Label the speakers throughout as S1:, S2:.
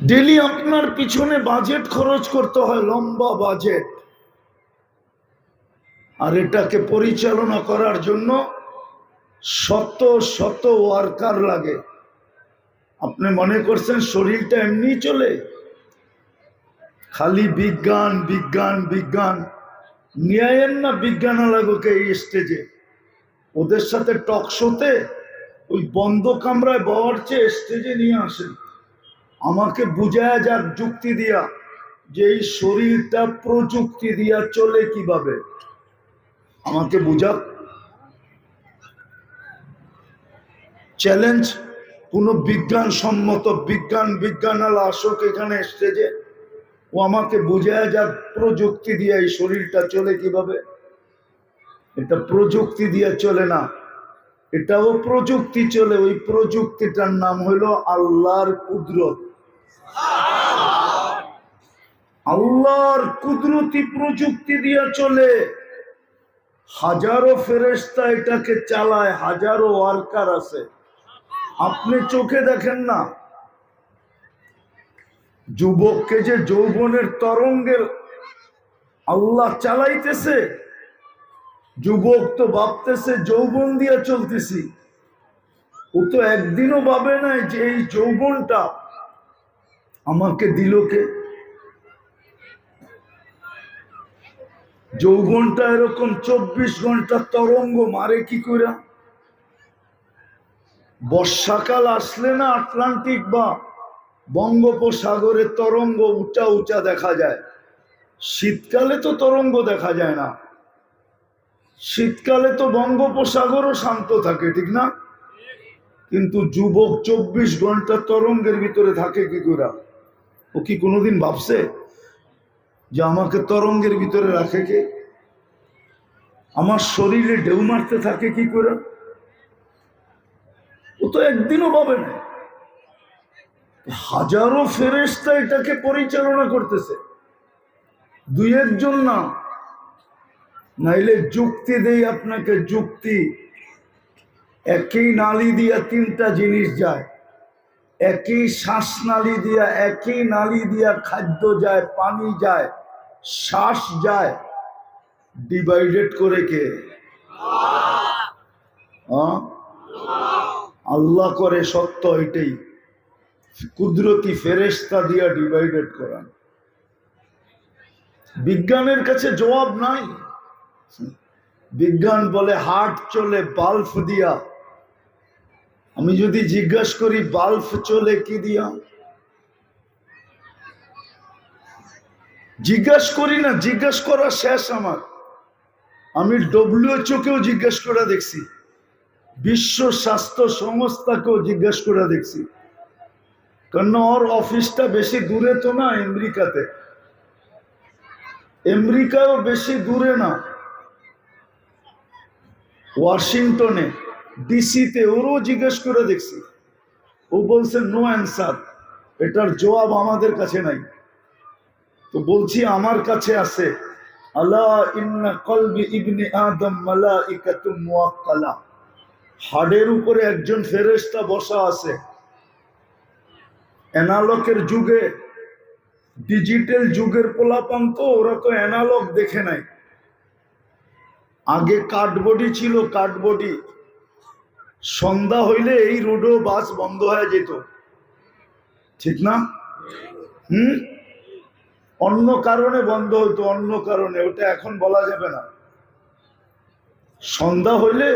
S1: Daily আপনার পিছনে budget খরচ করতে হয়, লম্বা বাজেট আর এটাকে পরিচালনা করার জন্য শত শত ওয়ার্কার লাগে। আপনি মনে করছেন শরীরটা এমনি চলে? খালি বিজ্ঞান বিজ্ঞান বিজ্ঞান। নিয়েন না বিজ্ঞান আলাগোকে এই স্টেজে ওদের সাথে টক শোতে ওই বন্ধ কামরায় বওয়ার চেয়ে স্টেজে নিয়ে আসেন। আমাকে বুঝায় যাক যুক্তি দিয়া যে এই শরীরটা প্রযুক্তি দিয়া চলে কীভাবে। আমাকে বুঝাক? চ্যালেঞ্জ? কোনো বিজ্ঞান সম্মত বিজ্ঞান বিজ্ঞানালা আসুক এখানে এসছে যে ও আমাকে বুঝায় যাক প্রযুক্তি দিয়ে এই শরীরটা চলে কীভাবে। এটা প্রযুক্তি দিয়ে চলে না, এটাও প্রযুক্তি চলে। ওই প্রযুক্তিটার নাম হলো আল্লাহর কুদরত। আল্লাহর কুদরতি প্রযুক্তি দিয়ে চলে, হাজারো ফেরেস্তা এটাকে চালায়, হাজারো ওয়ার্কার আছে। আপনি চোখে দেখেন না, যুবককে যে যৌবনের তরঙ্গের আল্লাহ চালাইতেছে, যুবক তো ভাবতেছে যৌবন দিয়ে চলতেছি। ও তো একদিনও ভাবে নাই যে এই যৌবনটা আমাকে দিল কে? যৌবনটা এরকম চব্বিশ ঘণ্টা তরঙ্গ মারে কি করে বর্ষাকাল আসলে না আটলান্টিক বা বঙ্গোপসাগরের তরঙ্গ উঁচা উঁচা দেখা যায়। শীতকালে তো তরঙ্গ দেখা যায় না। শীতকালে তো বঙ্গোপসাগরও শান্ত থাকে, ঠিক না? কিন্তু যুবক চব্বিশ ঘণ্টা তরঙ্গের ভিতরে থাকে কি করে ও কি কোনোদিন ভাবছে যে আমাকে তরঙ্গের ভিতরে রাখে কে? আমার শরীরে ঢেউ মারতে থাকে কি করে? ও তো একদিনও পাবে না। হাজারো ফেরেস্তা এটাকে পরিচালনা করতেছে। দুই একজন না। নাইলে যুক্তি দেই আপনাকে, যুক্তি। একই নালি দিয়া তিনটা জিনিস যায়। একই শ্বাসনালী দিয়া, একই নালী দিয়া খাদ্য যায়, পানি যায়, শ্বাস যায়। ডিভাইডেড করে কে? আল্লাহ করে সত্য এটাই। কুদরতি ফেরেস্তা দিয়া ডিভাইডেড করান বিজ্ঞানের কাছে জবাব নাই। বিজ্ঞান বলে হার্ট চলে, বাল্ব দিয়া। আমি যদি জিজ্ঞাসা করি বাল্ব চলে কি দিয়া? জিজ্ঞাসা করি না, জিজ্ঞাসা করা শেষ আমার। আমি ডব্লিউএচও কেও জিজ্ঞাসা করা দেখছি। বিশ্ব স্বাস্থ্য সংস্থাকেও জিজ্ঞাসা করা দেখছি। কারণ ওর অফিসটা বেশি দূরে তো না, আমেরিকাতে? আমেরিকাও বেশি দূরে না। ওয়াশিংটনে। ডিসিতে ওরও জিজ্ঞেস করে দেখছি। ও বলছে নো অ্যান্সার এটার জবাব আমাদের কাছে নাই। তো বলছি, আমার কাছে আছে। আল্লাহ ইন্না কলবি ইবনে আদম মালাইকাতুম মুয়াক্কালা হাড়ের উপরে একজন ফেরেশতা বসা আছে। অ্যানালকের যুগে, ডিজিটাল যুগের পোলাপান তো ওরা তো অ্যানালগ দেখে নাই। আগে কাঠবডি ছিল, কাঠবডি। সন্ধ্যা হইলে এই রোডও বাস বন্ধ হয়ে যেত। ঠিক না? হুম? অন্য কারণে বন্ধ হতো, অন্য কারণে, ওটা এখন বলা যাবে না। সন্ধ্যা হইলে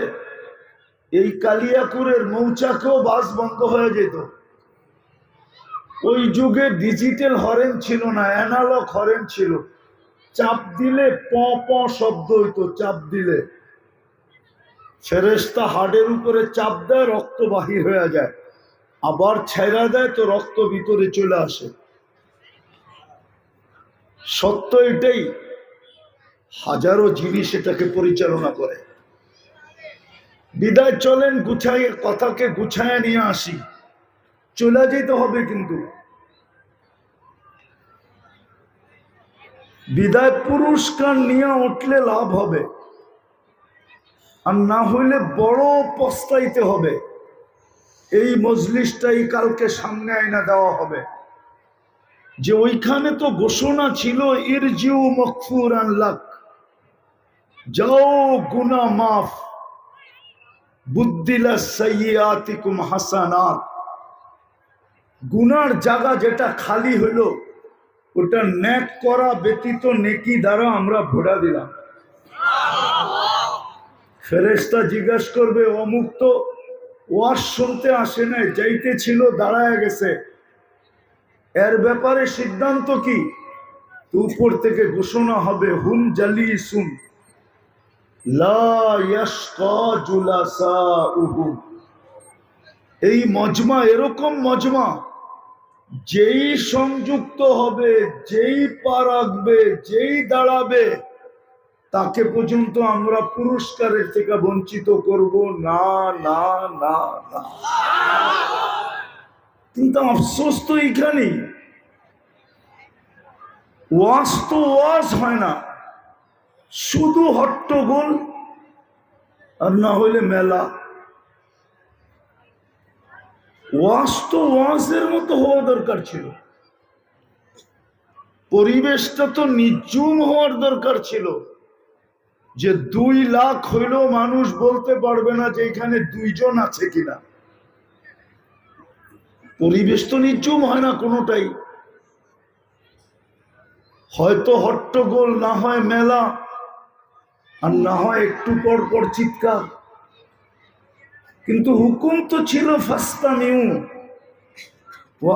S1: এই কালিয়াকুরের মৌচাকেও বাস বন্ধ হয়ে যেত। ওই যুগে ডিজিটাল হরেন ছিল না অ্যানালগ হরেন ছিল। চাপ দিলে প প শব্দ হইতো, চাপ দিলে। ফেরেস্তা হাড়ের উপরে চাপ দেয়, রক্ত বাহির হয়ে যায়। আবার ছেড়া দেয়, তো রক্ত ভিতরে চলে আসে। সত্য এটাই। হাজারো জিনিস এটাকে পরিচালনা করে। বিদায় চলেন গুছাই কথাকে গুছায় নিয়ে আসি। চলে যেতে হবে কিন্তু। বিদায় পুরস্কার নিয়ে উঠলে লাভ হবে। আর না হইলে বড় পস্তাইতে হবে। এই মজলিসটাই কালকে সামনে আয়না দেওয়া হবে। যে ওইখানে তো ঘোষণা ছিল, ইরজিউ মকফুর আনলাক যাও গুনা মাফ। বুদ্দিলা সৈয়াতিকুম হাসানাত। গুনার জায়গা যেটা খালি হলো ওটা ন্যাক করা ব্যতীত নেকি দ্বারা আমরা ভোড়া দিলাম। ফেরেস্তা জিজ্ঞাস করবে, অমুক তো শুনতে আসে নাই, যাইতে ছিল, দাঁড়ায় গেছে। এর ব্যাপারে সিদ্ধান্ত কি? উপর থেকে ঘোষণা হবে, হুম জালি জুলাসাউহু। এই মজমা এরকম মজমা, যেই সংযুক্ত হবে, যেই পা রাখবে, যেই দাঁড়াবে তাকে পর্যন্ত আমরা পুরস্কারের থেকে বঞ্চিত করব। না না না না। কিন্তু আফসোস তো এইখানেই ওয়াজ তো ওয়াজ হয় না। শুধু হট্টগোল আর না হইলে মেলা। ওয়াজ তো ওয়াজের মতো হওয়া দরকার ছিল। পরিবেশটা তো নির্জুম হওয়ার দরকার ছিল। যে দুই লাখ হইলেও মানুষ বলতে পারবে না যে এখানে দুইজন আছে কিনা। পরিবেশ তো নির্জুম হয় না কোনোটাই। হয়তো হট্টগোল, না হয় মেলা, আর না হয় একটু পর পর চিৎকার। কিন্তু হুকুম তো ছিল ফাস্তা নিউ ও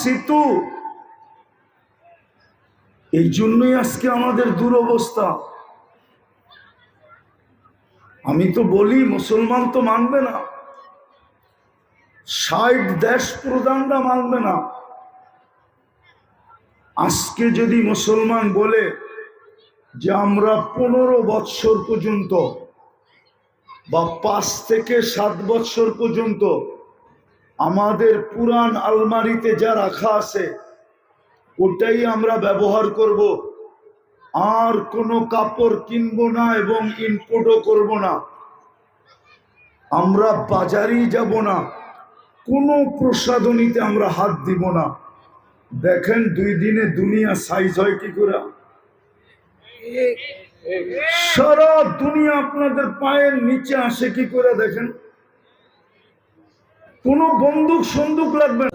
S1: সেতু এই জন্যই আজকে আমাদের দুরবস্থা। আমি তো বলি, মুসলমান তো মানবে না। ষাট দেশ প্রধানরা মানবে না। আজকে যদি মুসলমান বলে যে আমরা পনেরো বৎসর পর্যন্ত বা পাঁচ থেকে সাত বৎসর পর্যন্ত আমাদের পুরান আলমারিতে যা রাখা আছে, ওটাই আমরা ব্যবহার করব। আর কোনো কাপড় কিনবো না এবং ইনপোর্টও করব না। আমরা বাজারেই যাব না। কোনো প্রসাধনীতে আমরা হাত দিব না। দেখেন দুই দিনে দুনিয়া সাইজ হয় কি করে? সারা দুনিয়া আপনাদের পায়ের নিচে আসে কি করে দেখেন? কোনো বন্দুক সন্দুক লাগবে না।